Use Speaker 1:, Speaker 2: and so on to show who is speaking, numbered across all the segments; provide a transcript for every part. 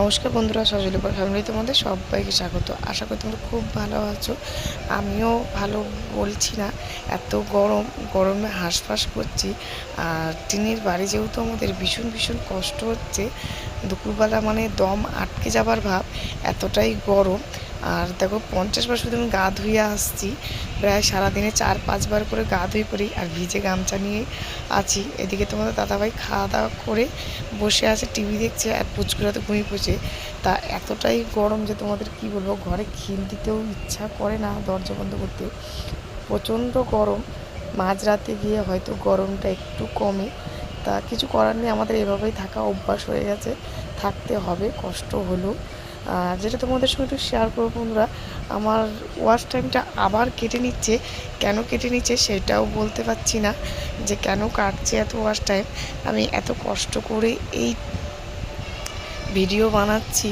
Speaker 1: নমস্কার বন্ধুরা সজলিপুর ফ্যামিলি তোমাদের সবাইকে স্বাগত। আশা করি তোমরা খুব ভালো আছো। আমিও ভালো বলছি না, এত গরম, গরমে হাঁসফাঁস করছি। আর টিনের বাড়ি যেহেতু আমাদের ভীষণ ভীষণ কষ্ট হচ্ছে, দুপুরবেলা মানে দম আটকে যাবার ভাব এতটাই গরম। আর দেখো, পঞ্চাশ বার শুধু আমি গা ধুয়ে আসছি। প্রায় সারাদিনে চার, পাঁচবার করে গা ধুয়ে পড়ি আর ভিজে গামছা নিয়ে আছি। এদিকে তোমাদের দাদাভাই খাওয়া দাওয়া করে বসে আছে, টিভি দেখছে আর পুচকুরা তো ঘুমিয়ে পড়ছে। তা এতটাই গরম যে তোমাদের কি বলব, ঘরে খিল দিতেও ইচ্ছা করে না দরজা বন্ধ করতে। প্রচণ্ড গরম। মাঝরাতে গিয়ে হয়তো গরমটা একটু কমে। তা কিছু করার নেই, আমাদের এভাবেই থাকা অভ্যাস হয়ে গেছে। থাকতে হবে, কষ্ট হলো। যেটা তোমাদের সঙ্গে একটু শেয়ার করব বন্ধুরা, আমার ওয়াশ টাইমটা আবার কেটে নিচ্ছে। কেন কেটে নিচ্ছে সেটাও বলতে পারছি না যে কেন কাটছে এত ওয়াশ টাইম আমি এত কষ্ট করে এই ভিডিও বানাচ্ছি।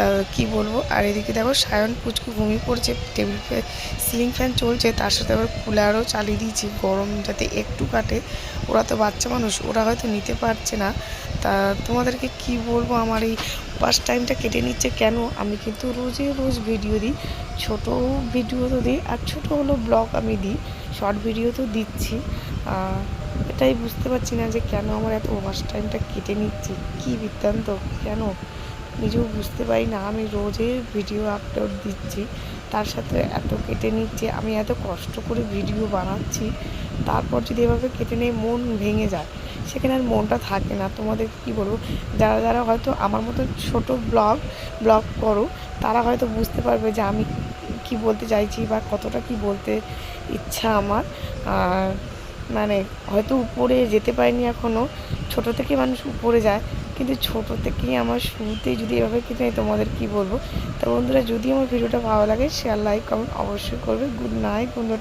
Speaker 1: তা কি বলব? আর এদিকে দেখো সায়ন পুচকু ঘুমিয়ে পড়ছে টেবিল ফ্যান সিলিং ফ্যান চলছে, তার সাথে আবার কুলারও চালিয়ে দিয়েছি। গরম যাতে একটু কাটে, ওরা তো বাচ্চা মানুষ, ওরা হয়তো নিতে পারছে না। তা তোমাদেরকে কি বলব? আমার এই ওয়াশ টাইমটা কেটে নিচ্ছে কেন? আমি কিন্তু রোজে রোজ ভিডিও দিই, ছোট ভিডিও তো দিই, আর ছোট হলো ব্লগ আমি দিই শর্ট ভিডিও তো দিচ্ছি। এটাই বুঝতে পারছি না যে কেন আমার এত ওভার টাইমটা কেটে নিচ্ছে, কী বৃত্তান্ত, কেন? নিজেও বুঝতে পারি না। আমি রোজে ভিডিও আপলোড দিচ্ছি, তার সাথে এত কেটে নিচ্ছে, আমি এত কষ্ট করে ভিডিও বানাচ্ছি, তারপর যদি এভাবে কেটে নিয়ে মন ভেঙে যায়। সেখানে আর মনটা থাকে না। তোমাদের কি বলব? যারা যারা হয়তো আমার মতো ছোট ব্লগ ব্লগ করো, তারা হয়তো বুঝতে পারবে যে আমি কি বলতে চাইছি বা কতটা কি বলতে ইচ্ছা আমার। মানে হয়তো উপরে যেতে পারিনি এখনও ছোট থেকে মানুষ উপরে যায়। কিন্তু ছোটো থেকেই আমার শুরুতেই যদি এভাবে কিন্তু আমি তোমাদের কী বলব? তো বন্ধুরা, যদি আমার ভিডিওটা ভালো লাগে শেয়ার লাইক কমেন্ট অবশ্যই করবে। গুড নাইট বন্ধুরা।